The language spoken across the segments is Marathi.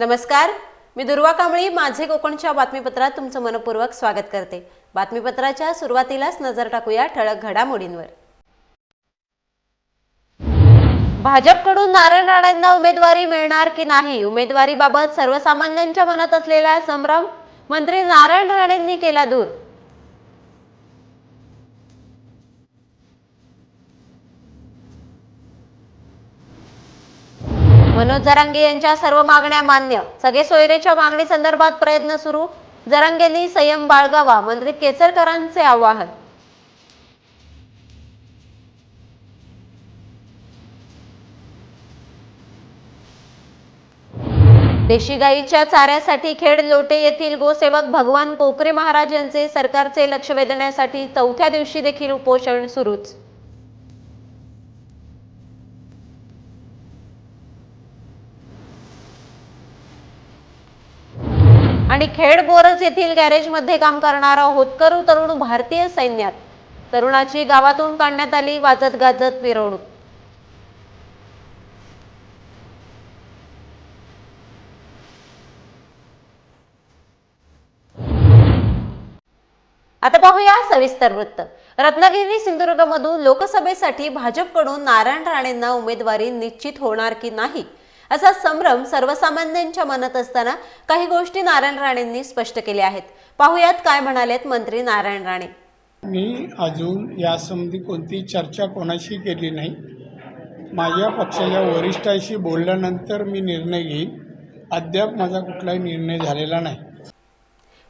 नमस्कार. मी दुर्वा कांबळी माझे कोकणच्या बातमीपत्रात तुमचं मनपूर्वक स्वागत करते. बातमीपत्राच्या सुरुवातीलाच नजर टाकूया ठळक घडामोडींवर. भाजपकडून नारायण राणेंना उमेदवारी मिळणार की नाही? उमेदवारीबाबत सर्वसामान्यांच्या मनात असलेला संभ्रम मंत्री नारायण राणेंनी केला दूर. मनोज जरांगे यांच्या सर्व मागण्या मान्य. सगळे सोयरेच्या मागणी संदर्भात प्रयत्न सुरू. जरांगेंनी संयम बाळगावा मंत्री केसरकरांचे आवाहन. देशी गाईच्या चाऱ्यासाठी खेड लोटे येथील गोसेवक भगवान कोकरे महाराज यांचे सरकारचे लक्ष वेधण्यासाठी चौथ्या दिवशी देखील उपोषण सुरूच. आणि खेड बोरज येथील गॅरेजमध्ये काम करणारा होतकरू तरुण भारतीय सैन्यात. तरुणाची गावातून काढण्यात आली वाजत गाजत मिरवणूक. आता पाहूया सविस्तर वृत्त. रत्नागिरी सिंधुदुर्गमधून लोकसभेसाठी भाजपकडून नारायण राणेंना उमेदवारी निश्चित होणार की नाही? असा संभ्रम सर्वसामान्यांच्या मनात असताना काही गोष्टी नारायण राणेंनी स्पष्ट केल्या आहेत. पाहुयात काय म्हणालेत मंत्री नारायण राणे. मी अजून यासंबंधी कोणती चर्चा कोणाशी केली नाही. माझ्या पक्षाच्या वरिष्ठाशी बोलल्यानंतर मी निर्णय घेईन. अद्याप माझा कुठलाही निर्णय झालेला नाही.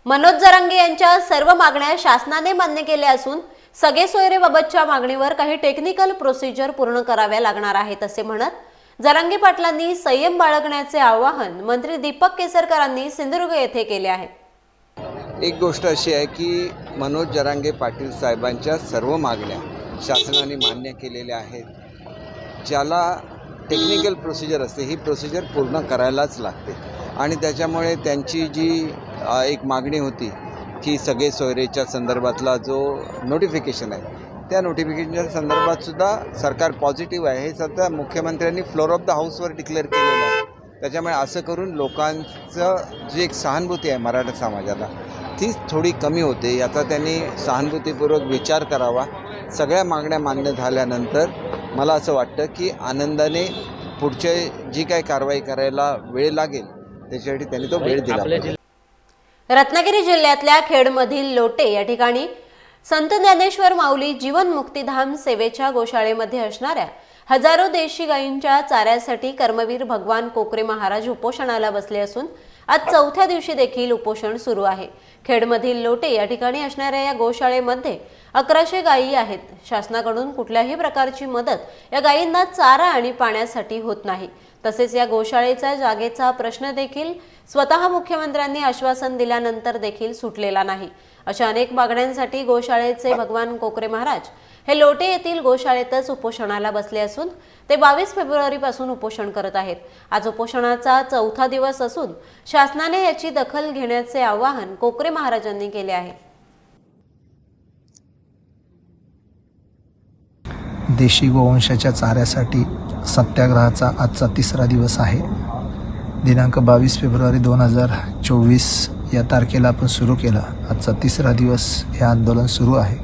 मनोज जरांगे यांच्या सर्व मागण्या शासनाने मान्य केल्या असून सगळे सोयरेबाबतच्या मागणीवर काही टेक्निकल प्रोसिजर पूर्ण कराव्या लागणार आहेत असे म्हणत जरांगे पाटलांनी संयम बाळगण्याचे आवाहन मंत्री दीपक केसरकरांनी सिंधुदुर्ग येथे केले आहे. एक गोष्ट अशी आहे की मनोज जरांगे पाटील साहेबांच्या सर्व मागण्या शासनाने मान्य केलेल्या आहेत. ज्याला टेक्निकल प्रोसिजर असते ही प्रोसिजर पूर्ण करायलाच लागते. आणि त्याच्यामुळे त्यांची जी एक मागणी होती की सगळे सोयरेच्या संदर्भातला जो नोटिफिकेशन आहे त्या नोटिफिकेशनच्या संदर्भात सुद्धा सरकार पॉझिटिव्ह आहे. हे सध्या मुख्यमंत्र्यांनी फ्लोर ऑफ द हाऊसवर डिक्लेअर केलेलं आहे. त्याच्यामुळे असं करून लोकांचं जी एक सहानुभूती आहे मराठा समाजाला ती थोडी कमी होते. याचा त्यांनी सहानुभूतीपूर्वक विचार करावा. सगळ्या मागण्या मान्य झाल्यानंतर मला असं वाटतं की आनंदाने पुढचे जी काही कारवाई करायला वेळ लागेल त्याच्यासाठी त्यांनी तो वेळ दिला रत्नागिरी जिल्ह्यातल्या खेडमधील लोटे या ठिकाणी संत ज्ञानेश्वर माऊली जीवन मुक्तीधाम सेवेच्या गोशाळेमध्ये असणाऱ्या हजारो देशी गायींच्या चाऱ्यासाठी कर्मवीर भगवान कोकरे महाराज उपोषणाला बसले असून आज चौथ्या दिवशी देखील उपोषण सुरू आहे. खेडमधील लोटे या ठिकाणी असणाऱ्या या गोशाळेमध्ये अकराशे गायी आहेत. शासनाकडून कुठल्याही प्रकारची मदत या गायींना चारा आणि पाण्यासाठी होत नाही. तसेच या गोशाळेच्या जागेचा प्रश्न देखील स्वतः मुख्यमंत्र्यांनी आश्वासन दिल्यानंतर देखील सुटलेला नाही. अशा अनेक मागण्यांसाठी गोशाळेचे भगवान कोकरे महाराज हे लोटे येथील गोशाळेतच उपोषणाला बसले असून ते बावीस फेब्रुवारीपासून उपोषण करत आहेत. आज उपोषणाचा चौथा दिवस असून शासनाने याची दखल घेण्याचे आवाहन कोकरे महाराजांनी केले आहे. देशी गोवंशाच्या चाऱ्यासाठी सत्याग्रहाचा आजचा तिसरा दिवस आहे. दिनांक बावीस फेब्रुवारी दोन हजार चोवीस या तारखेला आपण सुरू केलं. आजचा तिसरा दिवस हे आंदोलन सुरू आहे.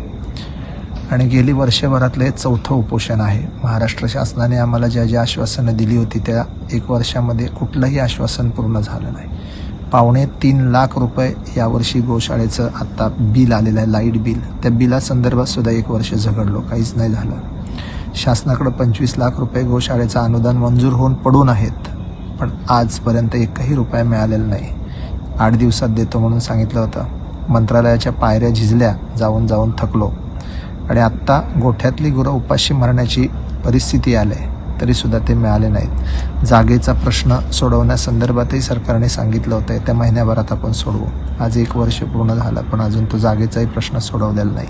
आणि गेली वर्षभरातलं हे चौथं उपोषण आहे. महाराष्ट्र शासनाने आम्हाला ज्या ज्या आश्वासनं दिली होती त्या एक वर्षामध्ये कुठलंही आश्वासन पूर्ण झालं नाही. पावणे तीन लाख रुपये यावर्षी गोशाळेचं आत्ता बिल आलेलं आहे लाइट बिल. त्या बिलासंदर्भात सुद्धा एक वर्ष झगडलो. काहीच नाही झालं. शासनाकडं पंचवीस लाख रुपये गोशाळेचं अनुदान मंजूर होऊन पडून आहेत. पण आजपर्यंत एकही रुपया मिळालेला नाही. आठ दिवसात देतो म्हणून सांगितलं होतं. मंत्रालयाच्या पायऱ्या झिजल्या जाऊन जाऊन थकलो. आणि आत्ता गोठ्यातली गुरं उपाशी मरण्याची परिस्थिती आली आहे. तरीसुद्धा ते मिळाले नाहीत. जागेचा प्रश्न सोडवण्यासंदर्भातही सरकारने सांगितलं होतं. येत्या महिन्याभरात आपण सोडवू. आज एक वर्ष पूर्ण झालं पण अजून तो जागेचाही प्रश्न सोडवलेला नाही.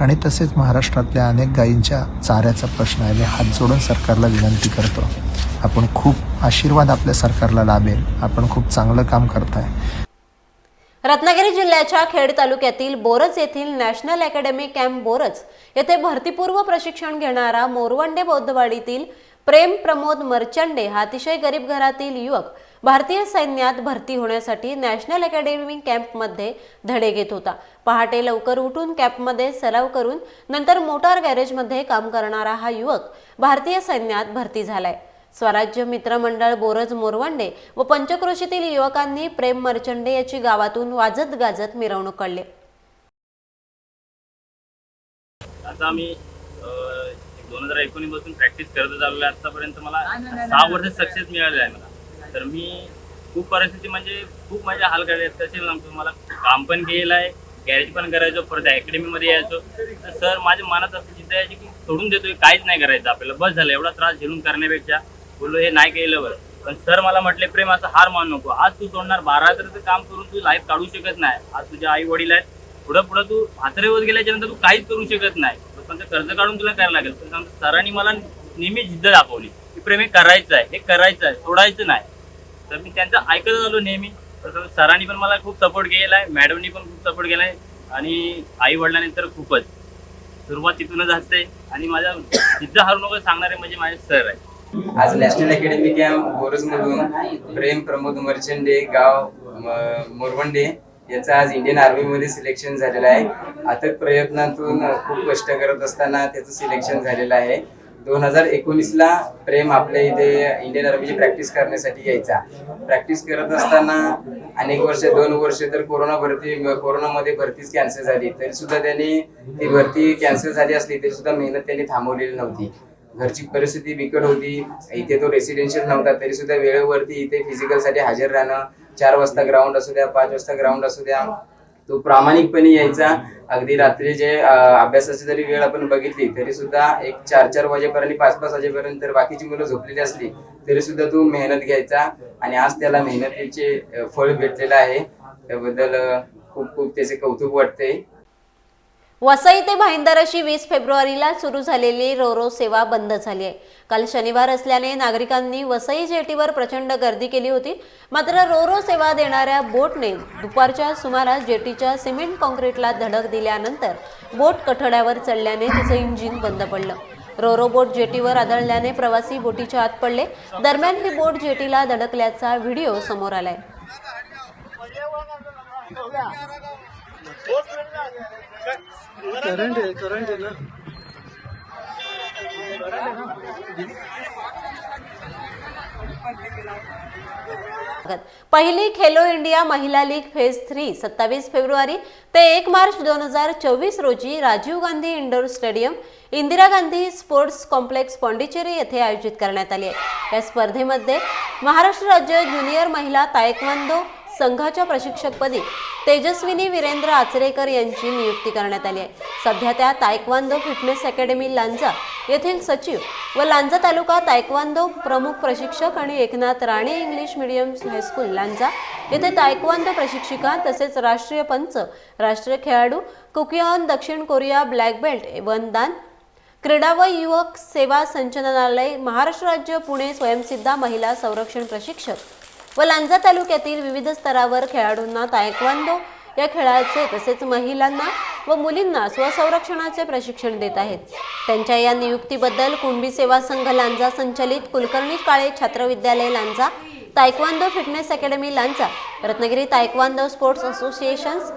आणि तसेच महाराष्ट्रातल्या अनेक गायींच्या चाऱ्याचा प्रश्न आहे. मी हात जोडून सरकारला विनंती करतो. आपण खूप आशीर्वाद आपल्या सरकारला लाभेल. आपण खूप चांगलं काम करताय. रत्नागिरी जिल्ह्याच्या खेड तालुक्यातील बोरज येथील नॅशनल अकॅडमी कॅम्प बोरज येथे भरतीपूर्व प्रशिक्षण घेणारा मोरवंडे बौद्धवाडीतील प्रेम प्रमोद मर्चंडे हा अतिशय गरीब घरातील युवक भारतीय सैन्यात भरती होण्यासाठी नॅशनल अकॅडमी कॅम्पमध्ये धडे घेत होता. पहाटे लवकर उठून कॅम्पमध्ये सराव करून नंतर मोटार गॅरेजमध्ये काम करणारा हा युवक भारतीय सैन्यात भरती झालाय. स्वराज्य मित्रमंडळ बोरज मोरवंडे व पंचक्रोशीतील युवकांनी प्रेम मर्चंडे याची गावातून वाजत गाजत मिरवणूक काढली. आता आम्ही दोन हजार एकोणीसपासून प्रॅक्टिस करत आलेलो आहे आतापर्यंत मला सहा वर्ष सक्सेस मिळाले आहे मला. तर मी खूप परिस्थिती म्हणजे खूप माझे हाल आहेत कसे सांगतो मला काम पण केलेलं आहे. गॅरेज पण करायचो परत अकॅडमीमध्ये यायचो. तर सर माझ्या मनात असं जिद्द यायची की सोडून देतोय काहीच नाही करायचं आपल्याला. बस झालं एवढा त्रास झेलून करण्यापेक्षा बोललो हे नाही केलं बरं. पण सर मला म्हटले प्रेम असं हार मानू नको. आज तू सोडणार बारा हजाराचं काम करून तू लाईफ काढू शकत नाही. आज तुझे आई वडील आहेत. पुढं पुढं तू म्हातारे होत गेल्याच्यानंतर तू काहीच करू शकत नाही. पण ते कर्ज काढून तुला करायला लागेल. पण सरांनी मला नेहमी जिद्द दाखवली की प्रेम हे करायचं आहे हे करायचं आहे सोडायचं नाही. तर मी त्यांचं ऐकत आलो नेहमी. तर सरांनी पण मला खूप सपोर्ट केला आहे मॅडमनी पण खूप सपोर्ट केला आहे आणि आई वडिलांनी तर खूपच. सुरुवात तिथूनच असते आणि माझा जिद्द हरू नको सांगणारे म्हणजे माझे सर आहे आज नॅशनल अकॅडमी कॅम्प गोरजमधून प्रेम प्रमोद मर्चंडे गाव मोरवंडे. याचं आज इंडियन आर्मीमध्ये सिलेक्शन झालेलं आहे. अथक प्रयत्नातून खूप कष्ट करत असताना त्याचं सिलेक्शन झालेलं आहे. दोन हजार एकोणीसला प्रेम आपल्या इथे इंडियन आर्मीची प्रॅक्टिस करण्यासाठी यायचा. प्रॅक्टिस करत असताना अनेक वर्ष दोन वर्ष तर कोरोना भरती कोरोनामध्ये भरतीच कॅन्सल झाली. तरी सुद्धा त्यांनी ती भरती कॅन्सल झाली असली तरी सुद्धा मेहनत त्यांनी थांबवलेली नव्हती. घरची परिस्थिती बिकट होती. इथे तो रेसिडेन्शियल नव्हता. तरी सुद्धा वेळेवरती इथे फिजिकलसाठी हजर राहणं चार वाजता ग्राउंड असू द्या पाच वाजता ग्राउंड असू द्या. तो प्रामाणिकपणे यायचा. अगदी रात्री जे अभ्यासाची जरी वेळ आपण बघितली तरी सुद्धा एक चार चार वाजेपर्यंत पाच पाच वाजेपर्यंत तर बाकीची मुलं झोपलेली असली तरी सुद्धा तो मेहनत घ्यायचा. आणि आज त्याला मेहनतीचे फळ भेटलेलं आहे. त्याबद्दल खूप खूप त्याचे कौतुक वाटते. वसई ते भाईंदर अशी वीस फेब्रुवारीला सुरू झालेली रोरो सेवा बंद झाली आहे. काल शनिवार असल्याने नागरिकांनी वसई जेटीवर प्रचंड गर्दी केली होती. मात्र रोरो सेवा देणाऱ्या बोटने दुपारच्या सुमारास जेटीच्या सिमेंट कॉन्क्रीटला धडक दिल्यानंतर बोट कठड्यावर चढल्याने तिचं इंजिन बंद पडलं. रोरो बोट जेटीवर आदळल्याने प्रवासी बोटीच्या आत पडले. दरम्यान ही बोट जेटीला धडकल्याचा व्हिडिओ समोर आलाय. पहिली Khelo India Mahila league phase three सत्तावीस फेब्रुवारी ते एक मार्च दोन हजार चोवीस रोजी Rajiv Gandhi indoor stadium Indira Gandhi sports complex Pondicherry येथे आयोजित करण्यात आली आहे. या स्पर्धेमध्ये महाराष्ट्र राज्य ज्युनियर महिला तायक्वांदो संघाच्या प्रशिक्षकपदी तेजस्विनी वीरेंद्र आचरेकर यांची नियुक्ती करण्यात आली आहे. सध्या त्या तायक्वांदो फिटनेस अकॅडमी लांजा येथील सचिव व लांजा तालुका तायक्वांदो प्रमुख प्रशिक्षक आणि Eknath Rane English medium high school Lanja. येथे तायक्वांदो प्रशिक्षिका तसेच राष्ट्रीय पंच राष्ट्रीय खेळाडू कुकियॉन दक्षिण कोरिया ब्लॅक बेल्ट वनदान क्रीडा व युवक सेवा संचालनालय महाराष्ट्र राज्य पुणे स्वयंसिद्धा महिला संरक्षण प्रशिक्षक व लांजा तालुक्यातील विविध स्तरावर खेळाडूंना तायक्वांदो या खेळाचे तसेच महिलांना व मुलींना स्वसंरक्षणाचे प्रशिक्षण देत आहेत. त्यांच्या या नियुक्तीबद्दल कुणबी सेवा संघ लांजा संचलित Kulkarni Kale Chhatra Vidyalaya Lanja taekwondo fitness academy Lanja Ratnagiri taekwondo sports associations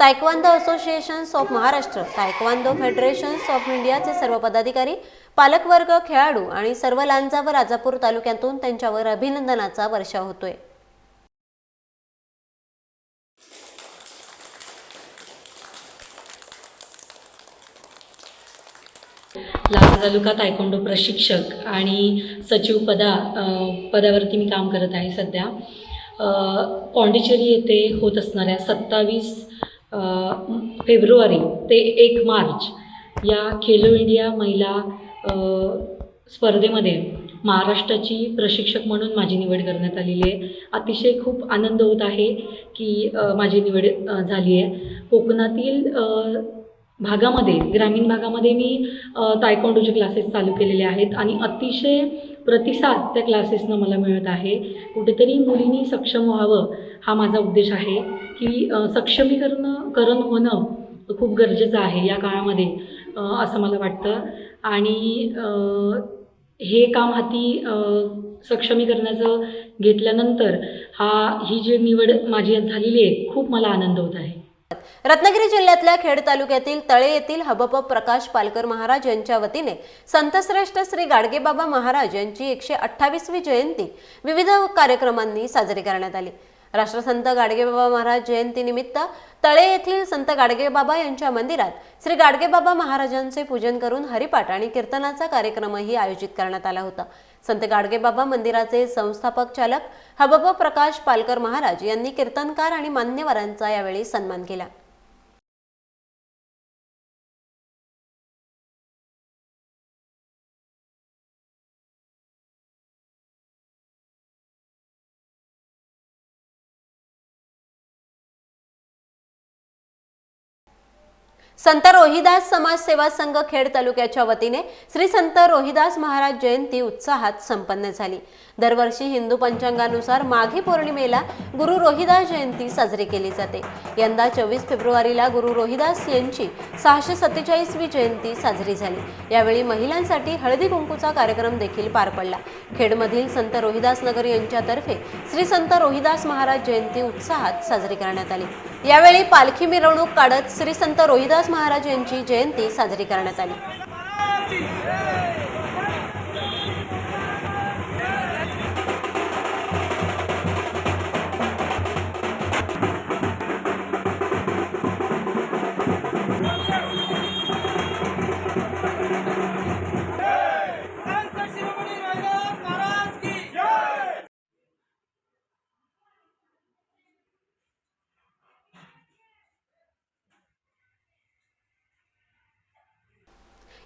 taekwondo associations of Maharashtra taekwondo federations of इंडियाचे सर्व पदाधिकारी पालकवर्ग खेळाडू आणि सर्व लांजा व राजापूर तालुक्यातून त्यांच्यावर अभिनंदनाचा वर्षाव होतोय. लांजा तालुका तायकोंडो प्रशिक्षक आणि सचिव पदा पदावरती मी काम करत आहे सध्या. पॉंडिचेरी येथे होत असणाऱ्या सत्तावीस फेब्रुवारी ते एक मार्च या खेलो इंडिया महिला स्पर्धेमध्ये महाराष्ट्राची प्रशिक्षक म्हणून माझी निवड करण्यात आलेली आहे. अतिशय खूप आनंद होत आहे की माझी निवड झाली आहे. कोकणातील भागामध्ये ग्रामीण भागामध्ये मी तायकोंडोचे क्लासेस चालू केलेले आहेत आणि अतिशय प्रतिसाद त्या क्लासेसनं मला मिळत आहे. कुठेतरी मुलींनी सक्षम व्हावं हा माझा उद्देश आहे की सक्षमीकरण करण होणं खूप गरजेचं आहे या काळामध्ये असं मला वाटतं. आणि हे काम हाती सक्षमीकरणाचं घेतल्यानंतर हा ही जी निवड माझी आज झालेली आहे खूप मला आनंद होत आहे. रत्नागिरी जिल्ह्यातल्या खेड तालुक्यातील तळे येथील हबप प्रकाश पालकर महाराज यांच्या वतीने संतश्रेष्ठ श्री गाडगेबाबा महाराज यांची एकशे अठ्ठावीसवी जयंती विविध कार्यक्रमांनी साजरी करण्यात आली. राष्ट्रसंत गाडगेबाबा महाराज जयंतीनिमित्त तळे येथील संत गाडगेबाबा यांच्या मंदिरात श्री गाडगेबाबा महाराजांचे पूजन करून हरिपाठ आणि कीर्तनाचा कार्यक्रमही आयोजित करण्यात आला होता. संत गाडगेबाबा मंदिराचे संस्थापक चालक हबब प्रकाश पालकर महाराज यांनी कीर्तनकार आणि मान्यवरांचा यावेळी सन्मान केला. संत रोहिदास समाज सेवा संघ खेड तालुक्याच्या वतीने श्री संत रोहिदास महाराज जयंती उत्साहात संपन्न झाली. दरवर्षी हिंदू पंचांगानुसार माघी पौर्णिमेला गुरु रोहिदास जयंती साजरी केली जाते. यंदा चोवीस फेब्रुवारीला गुरु रोहिदास यांची सहाशे सत्तेचाळीसवी जयंती साजरी झाली. यावेळी महिलांसाठी हळदी कुंकूचा कार्यक्रम देखील पार पडला. खेडमधील संत रोहिदास नगर यांच्यातर्फे श्री संत रोहिदास महाराज जयंती उत्साहात साजरी करण्यात आली. यावेळी पालखी मिरवणूक काढत श्री संत रोहिदास महाराज यांची जयंती साजरी करण्यात आली.